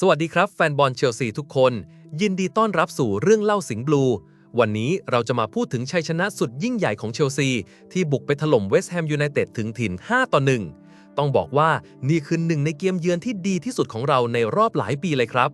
สวัสดีครับแฟนบอลเชลซีทุกคน ยินดีต้อนรับสู่เรื่องเล่าสิงห์บลู วันนี้เราจะมาพูดถึงชัยชนะสุดยิ่งใหญ่ของเชลซี ที่บุกไปถล่มเวสต์แฮมยูไนเต็ดถึงถิ่น 5 ต่อ 1 ต้องบอกว่านี่คือหนึ่งในเกมเยือนที่ดีที่สุดของเราในรอบหลายปีเลยครับ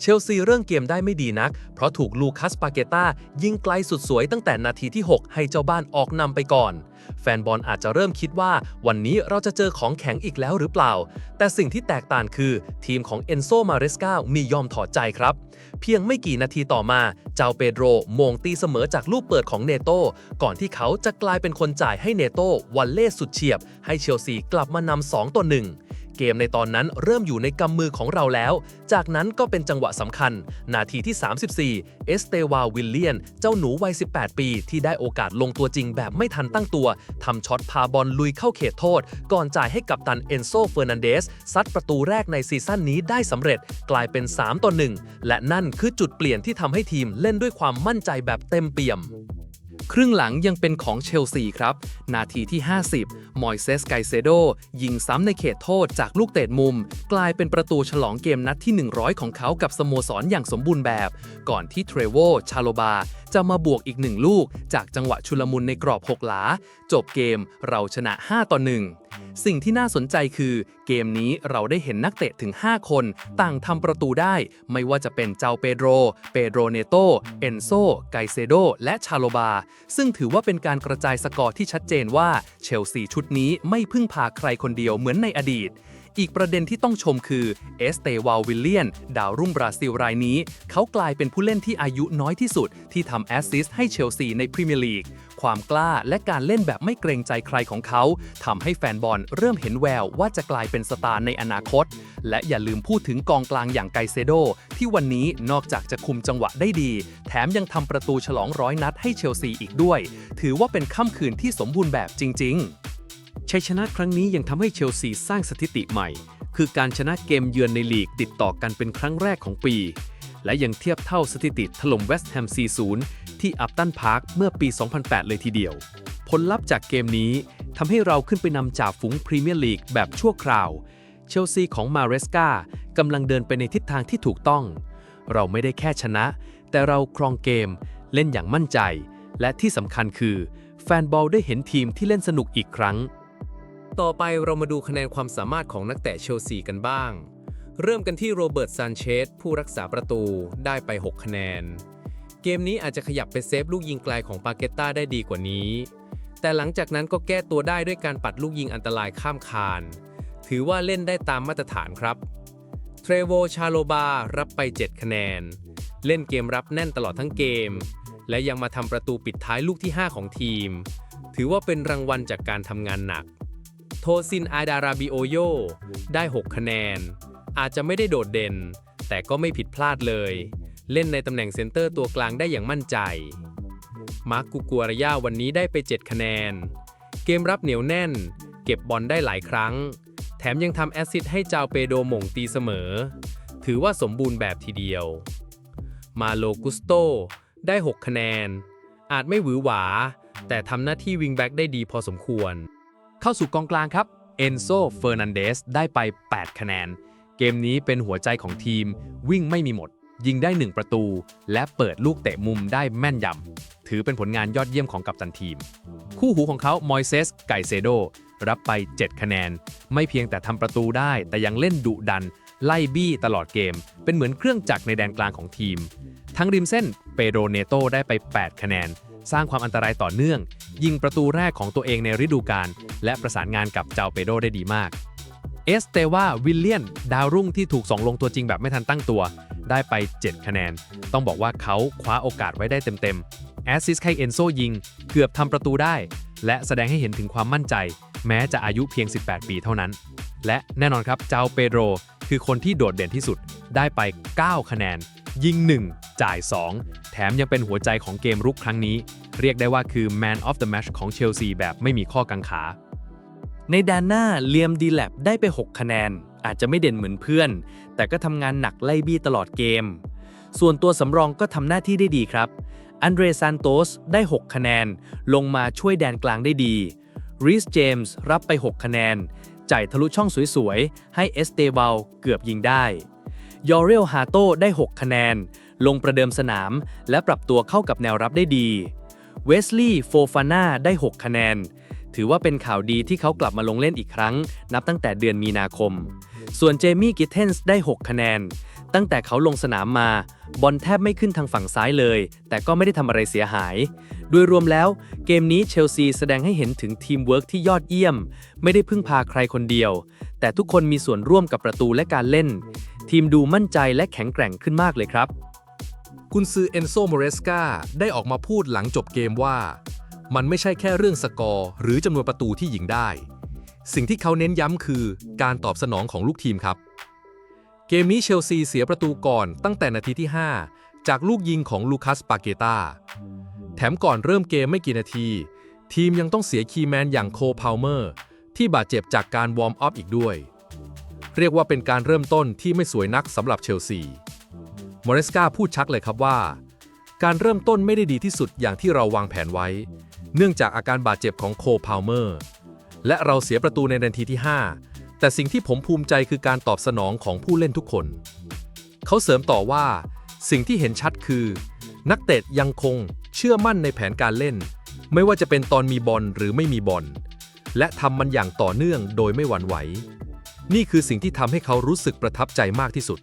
เชลซีเริ่มเกมได้ไม่ดีนัก เพราะถูกลูคัสปาเกต้ายิงไกลสุดสวยตั้งแต่นาทีที่ 6 ให้เจ้าบ้านออกนำไปก่อน แฟนบอลอาจจะเริ่มคิดว่า วันนี้เราจะเจอของแข็งอีกแล้วหรือเปล่า แต่สิ่งที่แตกต่างคือทีมของเอนโซมาเรสกามียอมถอดใจครับ เพียงไม่กี่นาทีต่อมา เจ้าเปโดรโมงตีเสมอจากลูกเปิดของเนโตก่อนที่เขาจะกลายเป็นคนจ่ายให้เนโตวันเล่สุดเฉียบ ให้เชลซีกลับมานำ2ต่อ1 เกมในตอนนั้นเริ่มอยู่ในกำมือของเราแล้ว จากนั้นก็เป็นจังหวะสำคัญ นาทีที่ 34 เอสเตวาวิลเลียน เจ้าหนูวัย 18 ปี ที่ได้โอกาสลงตัวจริงแบบไม่ทันตั้งตัวทำช็อตพาบอลลุยเข้าเขตโทษ ก่อนจ่ายให้กับตันเอนโซเฟอร์นันเดสซัดประตูแรกในซีซั่นนี้ได้สำเร็จกลายเป็น 3 ต่อ 1 และนั่นคือจุดเปลี่ยนที่ทำให้ทีมเล่นด้วยความมั่นใจแบบเต็มเปี่ยม ครึ่งหลังยังเป็นของเชลซีครับ นาทีที่ 50 มอยเซสไกเซโด ยิงซ้ำในเขตโทษจากลูกเตะมุม กลายเป็นประตูฉลองเกมนัดที่ 100 ของเขากับสโมสรอย่างสมบูรณ์แบบ ก่อนที่เทรโว ชาโลบา จะมาบวกอีกหนึ่งลูก จากจังหวะชุลมุนในกรอบ6หลา จบเกมเราชนะ 5 ต่อ 1 สิ่งที่น่าสนใจคือเกมนี้เราได้เห็นนักเตะถึง 5 คน ต่างทำประตูได้ ไม่ว่าจะเป็นเจ้าเปโดร เปโดรเนโต เอนโซ ไกเซโด และชาโลบา ซึ่งถือว่าเป็นการกระจายสกอร์ที่ชัดเจนว่าเชลซีชุดนี้ไม่พึ่งพาใครคนเดียวเหมือนในอดีต อีกประเด็นที่ต้องชมคือเอสเตวาลวิลเลียน ดาวรุ่งบราซิลรายนี้ เขากลายเป็นผู้เล่นที่อายุน้อยที่สุด ที่ทำแอสซิสต์ให้เชลซีในพรีเมียร์ลีก ความกล้าและการเล่นแบบไม่เกรงใจใครของเขาทำให้แฟนบอลเริ่มเห็นแววว่าจะกลายเป็นสตาร์ในอนาคต และอย่าลืมพูดถึงกองกลางอย่างไกเซโด ที่วันนี้นอกจากจะคุมจังหวะได้ดี แถมยังทำประตูฉลองร้อยนัดให้เชลซีอีกด้วย ถือว่าเป็นค่ำคืนที่สมบูรณ์แบบจริง ๆ ชัยชนะครั้งนี้ยังทำให้เชลซีสร้างสถิติใหม่ คือการชนะเกมเยือนในลีกติดต่อกันเป็นครั้งแรกของปี และยังเทียบเท่าสถิติถล่มเวสต์แฮม 4-0 ที่อัปตันพาร์คเมื่อปี 2008 เลยทีเดียว ผลลัพธ์จากเกมนี้ทำให้เราขึ้นไปนำจ่าฝูงพรีเมียร์ลีกแบบชั่วคราว เชลซีของมาเรสกากำลังเดินไปในทิศทางที่ถูกต้อง เราไม่ได้แค่ชนะ แต่เราครองเกม เล่นอย่างมั่นใจ และที่สำคัญคือ แฟนบอลได้เห็นทีมที่เล่นสนุกอีกครั้ง ต่อไปเรามาดูคะแนนความสามารถของนักเตะเชลซีกันบ้าง เริ่มกันที่โรเบิร์ตซานเชสผู้รักษาประตูได้ไป 6 คะแนน เกมนี้อาจจะขยับไปเซฟลูกยิงไกลของปาเกตต้าได้ดีกว่านี้ แต่หลังจากนั้นก็แก้ตัวได้ด้วยการปัดลูกยิงอันตรายข้ามคาน ถือว่าเล่นได้ตามมาตรฐานครับเทรโวชาโลบารับไป 7 คะแนน เล่นเกมรับแน่นตลอดทั้งเกม และยังมาทำประตูปิดท้ายลูกที่ 5 ของทีม ถือว่าเป็นรางวัลจากการทำงานหนัก โทซินอาดาราบิโอโยได้ 6 คะแนน อาจจะไม่ได้โดดเด่น แต่ก็ไม่ผิดพลาดเลย เล่นในตำแหน่งเซนเตอร์ตัวกลางได้อย่างมั่นใจ มาร์กกุกัวรยาวันนี้ได้ไป 7 คะแนน เกมรับเหนียวแน่น เก็บบอลได้หลายครั้ง แถมยังทำแอสซิสต์ให้จาวเปโดหม่งตีเสมอ ถือว่าสมบูรณ์แบบทีเดียว มาโลกุสโตได้ 6 คะแนน อาจไม่หวือหวา แต่ทำหน้าที่วิงแบ็กได้ดีพอสมควร เข้าสู่กองกลางครับเอนโซเฟอร์นันเดสได้ไป 8 คะแนน เกมนี้เป็นหัวใจของทีม วิ่งไม่มีหมด ยิงได้ 1 ประตู และเปิดลูกเตะมุมได้แม่นยำ ถือเป็นผลงานยอดเยี่ยมของกัปตันทีม คู่หูของเขามอยเซส ไกเซโด รับไป 7 คะแนน ไม่เพียงแต่ทำประตูได้ แต่ยังเล่นดุดัน ไล่บี้ตลอดเกม เป็นเหมือนเครื่องจักรในแดนกลางของทีม ทั้งริมเส้น เปโดรเนโตได้ไป 8 คะแนน สร้างความอันตรายต่อเนื่อง ยิงประตูแรกของตัวเองในฤดูกาลและประสานงานกับเจ้าเปโดได้ดีมาก เอสเตวาวิลเลียน ดาวรุ่งที่ถูกส่งลงตัวจริงแบบไม่ทันตั้งตัว ได้ไป 7 คะแนน ต้องบอกว่าเขาคว้าโอกาสไว้ได้เต็มๆแอสซิสให้เอนโซยิง เกือบทำประตูได้ และแสดงให้เห็นถึงความมั่นใจ แม้จะอายุเพียง 18 ปีเท่านั้น และแน่นอนครับเจ้าเปโดรคือคนที่โดดเด่นที่สุดได้ไป 9 คะแนน ยิง 1 จ่าย 2 แถมยังเป็นหัวใจของเกมรุกครั้งนี้ เรียกได้ว่าคือ Man of the Match ของเชลซีแบบไม่มีข้อกังขา ในแดนหน้าเลียมดีแลบได้ไป 6 คะแนน อาจจะไม่เด่นเหมือนเพื่อน แต่ก็ทำงานหนักไล่บี้ตลอดเกม ส่วนตัวสำรองก็ทำหน้าที่ได้ดีครับอันเดรซานโตสได้ 6 คะแนน ลงมาช่วยแดนกลางได้ดีรีสเจมส์รับไป 6 คะแนน จ่ายทะลุช่องสวยๆ ให้เอสเตเบลเกือบยิงได้ยอเรลฮาโตได้ 6 คะแนน ลงประเดิมสนาม และปรับตัวเข้ากับแนวรับได้ดี เวสลีย์โฟฟาน่าได้ 6 คะแนน ถือว่าเป็นข่าวดีที่เขากลับมาลงเล่นอีกครั้ง นับตั้งแต่เดือนมีนาคม ส่วนเจมี่กิทเทนส์ได้ 6 คะแนน ตั้งแต่เขาลงสนามมา บอลแทบไม่ขึ้นทางฝั่งซ้ายเลย แต่ก็ไม่ได้ทำอะไรเสียหาย โดยรวมแล้ว เกมนี้เชลซีแสดงให้เห็นถึงทีมเวิร์กที่ยอดเยี่ยม ไม่ได้พึ่งพาใครคนเดียว แต่ทุกคนมีส่วนร่วมกับประตูและการเล่น ทีมดูมั่นใจและแข็งแกร่งขึ้นมากเลยครับ กุนซือเอนโซโมเรสกาได้ออกมาพูดหลังจบเกมว่า มันไม่ใช่แค่เรื่องสกอร์ หรือจำนวนประตูที่ยิงได้ สิ่งที่เขาเน้นย้ำคือการตอบสนองของลูกทีมครับ เกมนี้เชลซีเสียประตูก่อนตั้งแต่นาทีที่ 5 จากลูกยิงของลูคัสปาเกตาแถมก่อนเริ่มเกมไม่กี่นาที ทีมยังต้องเสียคีแมนอย่างโคพาวเมอร์ ที่บาดเจ็บจากการวอร์มอัพอีกด้วย เรียกว่าเป็นการเริ่มต้นที่ไม่สวยนักสำหรับเชลซี มอริสกาพูดชักเลยครับว่า การเริ่มต้นไม่ได้ดีที่สุดอย่างที่เราวางแผนไว้ เนื่องจากอาการบาดเจ็บของโคพาวเมอร์ และเราเสียประตูในนาทีที่ 5 แต่สิ่งที่ผมภูมิใจคือการตอบสนองของผู้เล่นทุกคน เขาเสริมต่อว่า สิ่งที่เห็นชัดคือ นักเตะยังคงเชื่อมั่นในแผนการเล่น ไม่ว่าจะเป็นตอนมีบอลหรือไม่มีบอลและทำมันอย่างต่อเนื่องโดยไม่หวั่นไหว นี่คือสิ่งที่ทำให้เขารู้สึกประทับใจมากที่สุด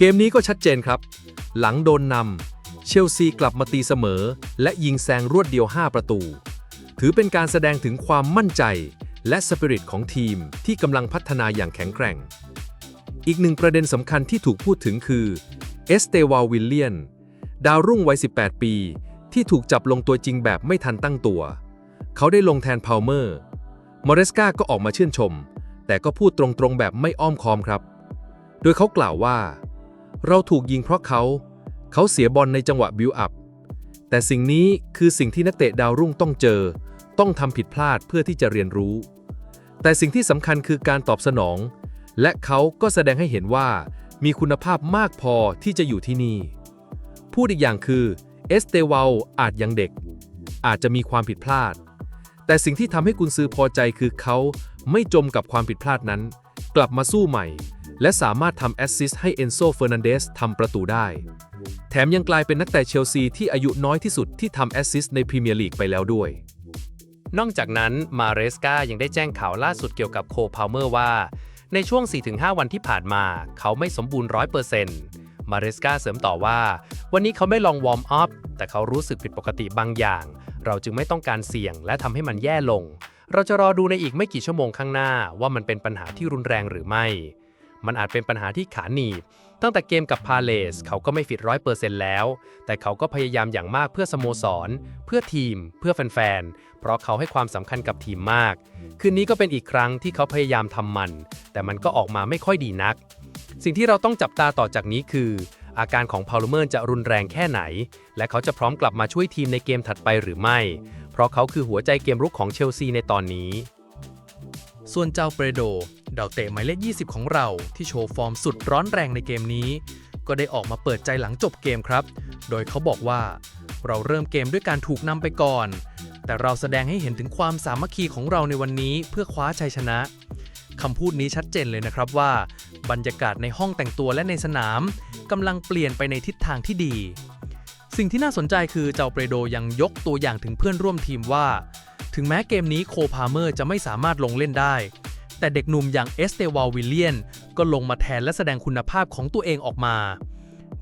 เกมนี้ก็ชัดเจนครับ หลังโดนนำเชลซีกลับมาตีเสมอ และยิงแซงรวดเดียว 5 ประตู ถือเป็นการแสดงถึงความมั่นใจ และสปิริตของทีมที่กำลังพัฒนาอย่างแข็งแกร่ง อีกหนึ่งประเด็นสำคัญที่ถูกพูดถึงคือเอสเตวาวิลเลียน ดาวรุ่งวัย 18 ปี ที่ถูกจับลงตัวจริงแบบไม่ทันตั้งตัว เขาได้ลงแทนพาวเมอร์มอเรสกาก็ออกมาชื่นชม แต่ก็พูดตรงๆแบบไม่อ้อมค้อมครับ โดยเขากล่าวว่า เราถูกยิงเพราะเขา เขาเสียบอลในจังหวะบิวอัพ แต่สิ่งนี้คือสิ่งที่นักเตะดาวรุ่งต้องเจอ ต้องทำผิดพลาดเพื่อที่จะเรียนรู้ แต่สิ่งที่สำคัญคือการตอบสนอง และเขาก็แสดงให้เห็นว่ามีคุณภาพมากพอที่จะอยู่ที่นี่ พูดอีกอย่างคือเอสเตวาลอาจยังเด็ก อาจจะมีความผิดพลาด แต่สิ่งที่ทำให้กุนซือพอใจคือเขาไม่จมกับความผิดพลาดนั้น กลับมาสู้ใหม่ และสามารถทำแอสซิสต์ให้เอนโซเฟอร์นันเดสทำประตูได้ แถมยังกลายเป็นนักเตะเชลซีที่อายุน้อยที่สุดที่ทำแอสซิสต์ในพรีเมียร์ลีกไปแล้วด้วย นอกจากนั้นมาเรสกายังได้แจ้งข่าวล่าสุดเกี่ยวกับโคพาวเมอร์ว่า ในช่วง 4-5 วันที่ผ่านมา เขาไม่สมบูรณ์100%มาเรสกาเสริมต่อว่า วันนี้เขาไม่ลองวอร์มอัพแต่เขารู้สึกผิดปกติบางอย่าง เราจึงไม่ต้องการเสี่ยงและทำให้มันแย่ลง เราจะรอดูในอีกไม่กี่ชั่วโมงข้างหน้าว่ามันเป็นปัญหาที่รุนแรงหรือไม่ มันอาจเป็นปัญหาที่ขาหนีบ ตั้งแต่เกมกับพาเลสเขาก็ไม่ฟิตร้อยเปอร์เซ็นต์แล้ว แต่เขาก็พยายามอย่างมากเพื่อสโมสร เพื่อทีม เพื่อแฟนๆ เพราะเขาให้ความสำคัญกับทีมมาก คืนนี้ก็เป็นอีกครั้งที่เขาพยายามทำมัน แต่มันก็ออกมาไม่ค่อยดีนัก สิ่งที่เราต้องจับตาต่อจากนี้คือ อาการของพาวลเมอร์จะรุนแรงแค่ไหน และเขาจะพร้อมกลับมาช่วยทีมในเกมถัดไปหรือไม่ เพราะเขาคือหัวใจเกมรุกของเชลซีในตอนนี้ส่วนเจ้าเปโด ดาวเตะหมายเลข 20 ของเราที่โชว์ฟอร์มสุดร้อนแรงในเกมนี้ ก็ได้ออกมาเปิดใจหลังจบเกมครับ โดยเขาบอกว่า เราเริ่มเกมด้วยการถูกนำไปก่อน แต่เราแสดงให้เห็นถึงความสามัคคีของเราในวันนี้เพื่อคว้าชัยชนะคำพูดนี้ชัดเจนเลยนะครับว่า บรรยากาศในห้องแต่งตัวและในสนามกำลังเปลี่ยนไปในทิศทางที่ดี สิ่งที่น่าสนใจคือเจ้าเปโดยังยกตัวอย่างถึงเพื่อนร่วมทีมว่า ถึงแม้เกมนี้โคพาเมอร์จะไม่สามารถลงเล่นได้ แต่เด็กหนุ่มอย่างเอสเตวาลวิลเลียน ก็ลงมาแทนและแสดงคุณภาพของตัวเองออกมา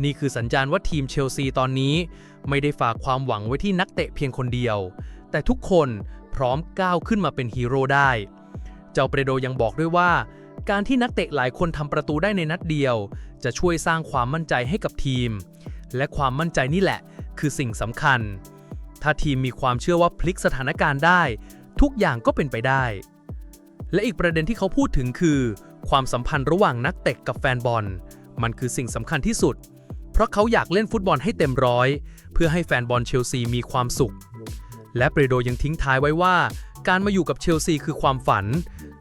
นี่คือสัญญาณว่าทีมเชลซีตอนนี้ ไม่ได้ฝากความหวังไว้ที่นักเตะเพียงคนเดียว แต่ทุกคนพร้อมก้าวขึ้นมาเป็นฮีโร่ได้ เจ้าเปโดยังบอกด้วยว่า การที่นักเตะหลายคนทำประตูได้ในนัดเดียว จะช่วยสร้างความมั่นใจให้กับทีม และความมั่นใจนี่แหละ คือสิ่งสำคัญ ถ้าทีมมีความเชื่อว่าพลิกสถานการณ์ได้ ทุกอย่างก็เป็นไปได้ และอีกประเด็นที่เขาพูดถึงคือ ความสัมพันธ์ระหว่างนักเตะกับแฟนบอล มันคือสิ่งสำคัญที่สุด เพราะเขาอยากเล่นฟุตบอลให้เต็มร้อย เพื่อให้แฟนบอลเชลซีมีความสุข และเปโดยังทิ้งท้ายไว้ว่า การมาอยู่กับเชลซีคือความฝัน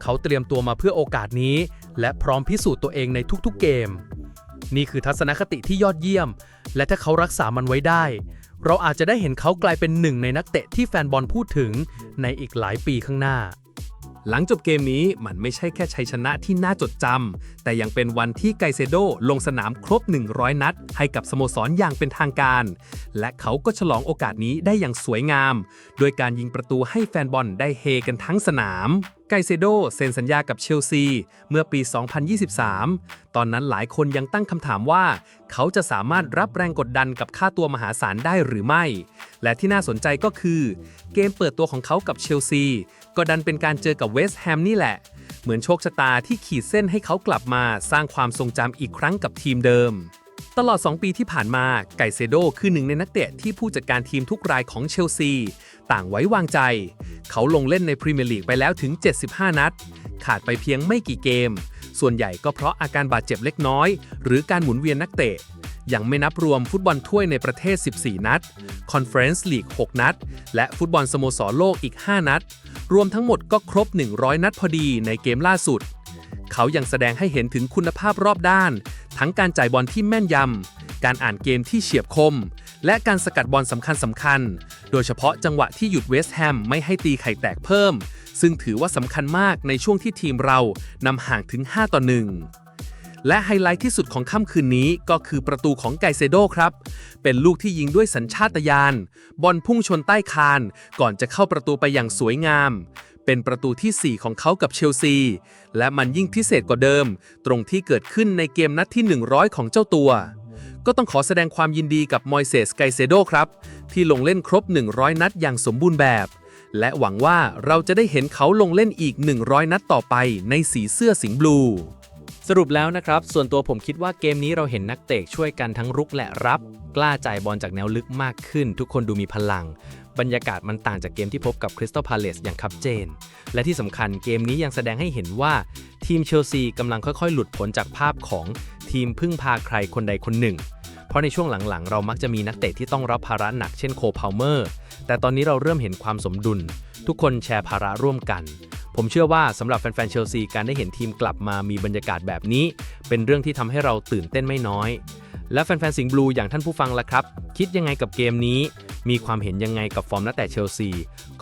เขาเตรียมตัวมาเพื่อโอกาสนี้ และพร้อมพิสูจน์ตัวเองในทุกๆเกม นี่คือทัศนคติที่ยอดเยี่ยม และถ้าเขารักษามันไว้ได้ เราอาจจะได้เห็นเขากลายเป็นหนึ่งในนักเตะที่แฟนบอลพูดถึงในอีกหลายปีข้างหน้า หลังจบเกมนี้มันไม่ใช่แค่ชัยชนะที่น่าจดจำ แต่ยังเป็นวันที่ไกเซโดลงสนามครบ 100 นัด ให้กับสโมสรอย่างเป็นทางการ และเขาก็ฉลองโอกาสนี้ได้อย่างสวยงาม โดยการยิงประตูให้แฟนบอลได้เฮกันทั้งสนามไกเซโดเซ็นสัญญากับเชลซี เมื่อปี 2023 ตอนนั้นหลายคนยังตั้งคำถามว่า เขาจะสามารถรับแรงกดดันกับค่าตัวมหาศาลได้หรือไม่ และที่น่าสนใจก็คือ เกมเปิดตัวของเขากับเชลซี ก็ดันเป็นการเจอกับเวสต์แฮมนี่แหละ เหมือนโชคชะตาที่ขีดเส้นให้เขากลับมาสร้างความทรงจำอีกครั้งกับทีมเดิมตลอด 2 ปีที่ผ่านมา ไกเซโดคือหนึ่งในนักเตะที่ผู้จัดการทีมทุกรายของเชลซี ต่างไว้วางใจ เขาลงเล่นในพรีเมียร์ลีกไปแล้วถึง 75 นัด ขาดไปเพียงไม่กี่เกม ส่วนใหญ่ก็เพราะอาการบาดเจ็บเล็กน้อย หรือการหมุนเวียนนักเตะ ยังไม่นับรวมฟุตบอลถ้วยในประเทศ 14 นัด คอนเฟอเรนซ์ลีก 6 นัด และฟุตบอลสโมสรโลกอีก 5 นัด รวมทั้งหมดก็ครบ 100 นัดพอดีในเกมล่าสุด เขายังแสดงให้เห็นถึงคุณภาพรอบด้าน ทั้งการจ่ายบอลที่แม่นยำการอ่านเกมที่เฉียบคม และการสกัดบอลสำคัญสำคัญ โดยเฉพาะจังหวะที่หยุดเวสต์แฮมไม่ให้ตีไข่แตกเพิ่ม ซึ่งถือว่าสำคัญมากในช่วงที่ทีมเรานำห่างถึง 5 ต่อ 1 และไฮไลท์ที่สุดของค่ำคืนนี้ก็คือประตูของไกเซโดครับ เป็นลูกที่ยิงด้วยสัญชาตญาณบอลพุ่งชนใต้คาน ก่อนจะเข้าประตูไปอย่างสวยงามเป็นประตูที่ 4 ของเขากับเชลซี และมันยิ่งพิเศษกว่าเดิม ตรงที่เกิดขึ้นในเกมนัดที่ 100 ของเจ้าตัว ก็ต้องขอแสดงความยินดีกับมอยเซสไกเซโดครับ ที่ลงเล่นครบ 100 นัดอย่างสมบูรณ์แบบ และหวังว่าเราจะได้เห็นเขาลงเล่นอีก 100 นัดต่อไปในสีเสื้อสิงห์บลู สรุปแล้วนะครับ ส่วนตัวผมคิดว่าเกมนี้เราเห็นนักเตะช่วยกันทั้งรุกและรับ กล้าจ่ายบอลจากแนวลึกมากขึ้น ทุกคนดูมีพลัง บรรยากาศมันต่างจากเกมที่พบกับคริสตัลพาเลสอย่างชัดเจน และที่สำคัญเกมนี้ยังแสดงให้เห็นว่า ทีมเชลซีกำลังค่อยๆ หลุดพ้นจากภาพของทีมพึ่งพาใครคนใดคนหนึ่ง ราะในช่วงหลังๆ เรามักจะมีนักเตะที่ต้องรับภาระหนักเช่นโคพาวเมอร์ แต่ตอนนี้เราเริ่มเห็นความสมดุล ทุกคนแชร์ภาระร่วมกัน ผมเชื่อว่าสำหรับแฟนๆเชลซีการได้เห็นทีมกลับมามีบรรยากาศแบบนี้ เป็นเรื่องที่ทำให้เราตื่นเต้นไม่น้อย และแฟนๆสิงห์บลูอย่างท่านผู้ฟังล่ะครับ คิดยังไงกับเกมนี้ มีความเห็นยังไงกับฟอร์มนักเตะเชลซี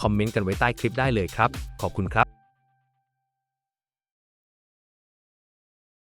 คอมเมนต์กันไว้ใต้คลิปได้เลยครับ ขอบคุณครับ